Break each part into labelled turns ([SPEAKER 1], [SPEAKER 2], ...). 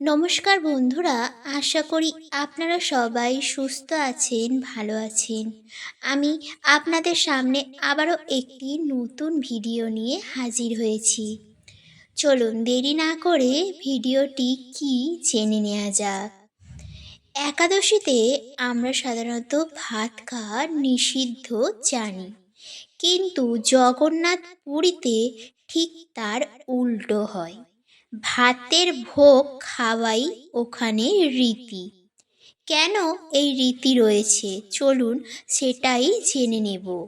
[SPEAKER 1] নমস্কার বন্ধুরা, আশা করি আপনারা সবাই সুস্থ আছেন, ভালো আছেন। আমি আপনাদের সামনে আবারও একটি নতুন ভিডিও নিয়ে হাজির হয়েছি। চলুন দেরি না করে ভিডিওটি কি জেনে নেওয়া যাক। একাদশীতে আমরা সাধারণত ভাত খাওয়া নিষিদ্ধ জানি, কিন্তু জগন্নাথ পুরীতে ঠিক তার উল্টো হয়। ভাতের ভোগ খাওয়াই ওখানে রীতি। কেন এই রীতি রয়েছে? চলুন সেটাই জেনে নেব।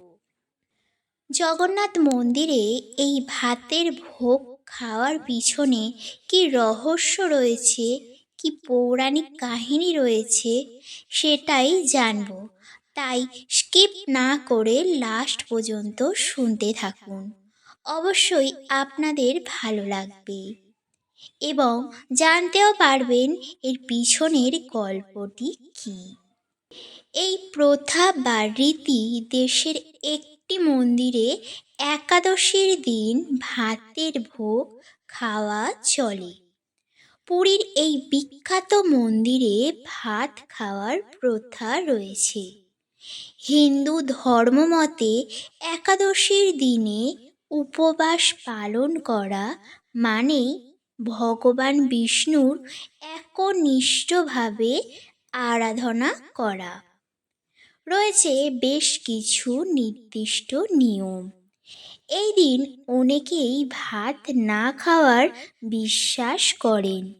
[SPEAKER 1] জগন্নাথ মন্দিরে এই ভাতের ভোগ খাওয়ার পিছনে কি রহস্য রয়েছে? কি পৌরাণিক কাহিনী রয়েছে? সেটাই জানব। তাই স্কিপ না করে লাস্ট পর্যন্ত শুনতে থাকুন। অবশ্যই আপনাদের ভালো লাগবে। এবং জানতেও পারবেন এর পিছনের গল্পটি কী। এই প্রথা বা রীতি দেশের একটি মন্দিরে একাদশীর দিন ভাতের ভোগ খাওয়া চলে। পুরীর এই বিখ্যাত মন্দিরে ভাত খাওয়ার প্রথা রয়েছে। হিন্দু ধর্মমতে একাদশীর দিনে উপবাস পালন করা মানেই ভগবান বিষ্ণুর একনিষ্ঠভাবে আরাধনা করা। রয়েছে বেশ কিছু নির্দিষ্ট নিয়ম। এই দিন অনেকেই ভাত না খাওয়ার বিশ্বাস করেন।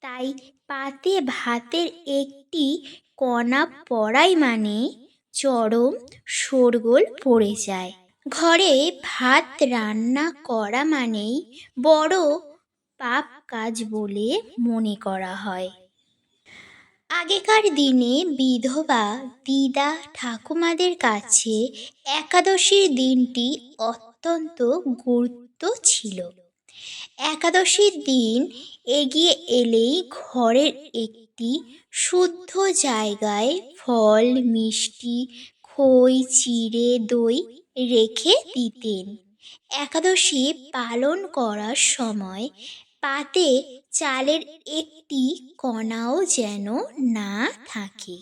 [SPEAKER 1] তাই পাতে ভাতের একটি কণা পড়াই মানে চরম শোরগোল পড়ে যায়। ঘরে ভাত রান্না করা মানেই বড় পাপ কাজ বলে মনে করা হয়। আগেকার দিনে বিধবা, দিদা, ঠাকুমাদের কাছে একাদশীর দিনটি অত্যন্ত গুরুত্ব ছিল। একাদশীর দিন এগিয়ে এলেই ঘরের একটি শুদ্ধ জায়গায় ফল, মিষ্টি, খই, চিড়ে, দই রেখে দিতেন। একাদশী পালন করার সময় পাতে চালের একটি কণাও যেন না থাকে।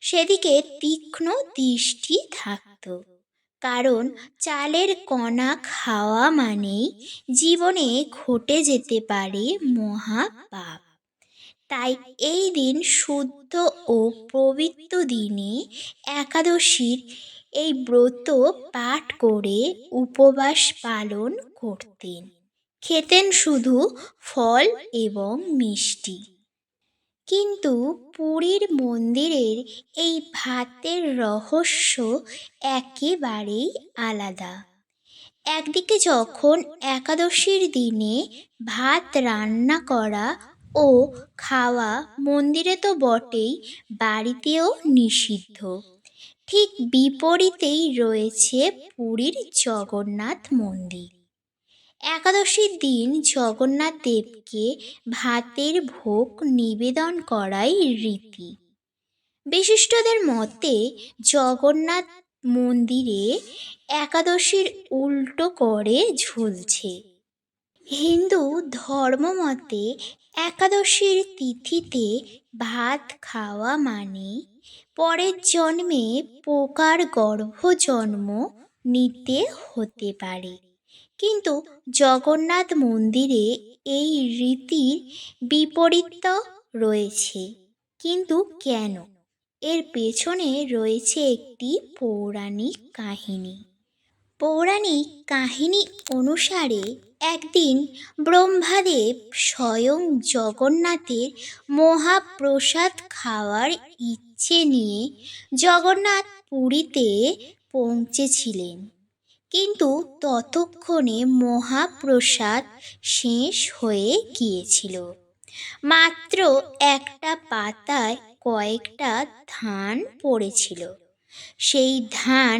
[SPEAKER 1] সেদিকে তীক্ষ্ণ দৃষ্টি থাকত, কারণ চালের কণা খাওয়া মানেই জীবনে ঘটে যেতে পারে মহাপাপ। তাই এই দিন শুদ্ধ ও পবিত্র দিনে একাদশীর এই ব্রত পাঠ করে উপবাস পালন করতেন। খেতেন শুধু ফল এবং মিষ্টি। কিন্তু পুরীর মন্দিরের এই ভাতের রহস্য একেবারেই আলাদা। একদিকে যখন একাদশীর দিনে ভাত রান্না করা ও খাওয়া মন্দিরে তো বটেই, বাড়িতেও নিষিদ্ধ। ঠিক বিপরীতেই রয়েছে পুরীর জগন্নাথ মন্দির। একাদশীর দিন জগন্নাথ দেবকে ভাতের ভোগ নিবেদন করাই রীতি। বিশিষ্টদের মতে, জগন্নাথ মন্দিরে একাদশীর উল্টো করে ঝুলছে। হিন্দু ধর্মমতে একাদশীর তিথিতে ভাত খাওয়া মানে পরের জন্মে পোকার গর্ভ জন্ম নিতে হতে পারে। কিন্তু জগন্নাথ মন্দিরে এই রীতির বিপরীত রয়েছে। কিন্তু কেন? এর পেছনে রয়েছে একটি পৌরাণিক কাহিনী। পৌরাণিক কাহিনী অনুসারে একদিন ব্রহ্মাদেব স্বয়ং জগন্নাথের মহাপ্রসাদ খাওয়ার ইচ্ছে নিয়ে জগন্নাথ পুরীতে পৌঁছেছিলেন। কিন্তু ততক্ষণে মহাপ্রসাদ শেষ হয়ে গিয়েছিল। মাত্র একটা পাতায় কয়েকটা ধান পড়েছিল। সেই ধান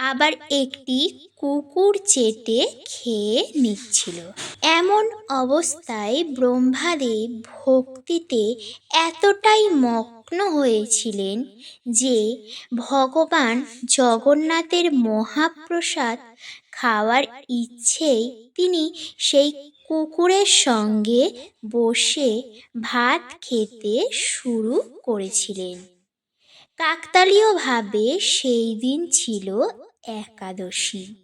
[SPEAKER 1] আবার একটি কুকুর চেটে খেয়ে নিচ্ছিল। এমন অবস্থায় ব্রহ্মাদেব ভক্তিতে এতটাই মগ্ন হয়েছিলেন যে ভগবান জগন্নাথের মহাপ্রসাদ খাওয়ার ইচ্ছেই তিনি সেই কুকুরের সঙ্গে বসে ভাত খেতে শুরু করেছিলেন। কাকতালীয়ভাবে সেই দিন ছিল একাদশী।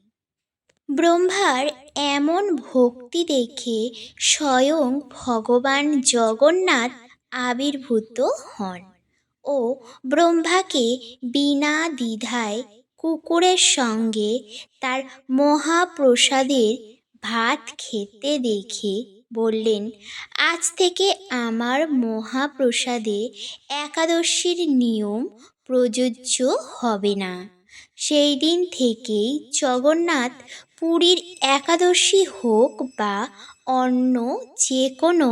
[SPEAKER 1] ব্রহ্মার এমন ভক্তি দেখে স্বয়ং ভগবান জগন্নাথ আবির্ভূত হন ও ব্রহ্মাকে বিনা দ্বিধায় কুকুরের সঙ্গে তার মহাপ্রসাদের ভাত খেতে দেখে বললেন, আজ থেকে আমার মহাপ্রসাদে একাদশীর নিয়ম প্রযোজ্য হবে না। সেই দিন থেকেই জগন্নাথ পুরীর একাদশী হোক বা অন্য যে কোনো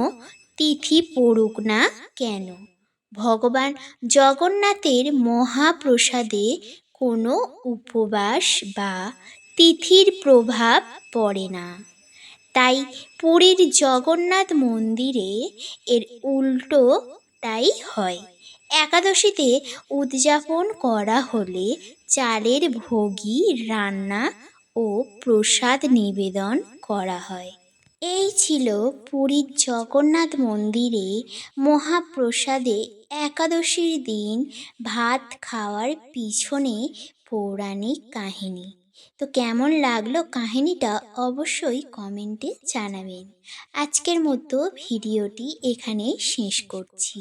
[SPEAKER 1] তিথি পড়ুক না কেন, ভগবান জগন্নাথের মহাপ্রসাদে কোনো উপবাস বা তিথির প্রভাব পড়ে না। তাই পুরীর জগন্নাথ মন্দিরে এর উল্টোটাই হয়। একাদশীতে উদযাপন করা হলে চালের ভোগী রান্না ও প্রসাদ নিবেদন করা হয়। এই ছিল পুরীর জগন্নাথ মন্দিরে মহাপ্রসাদে একাদশীর দিন ভাত খাওয়ার পিছনে পৌরাণিক কাহিনী। তো কেমন লাগল কাহিনীটা অবশ্যই কমেন্টে জানাবেন। আজকের মতো ভিডিওটি এখানে শেষ করছি।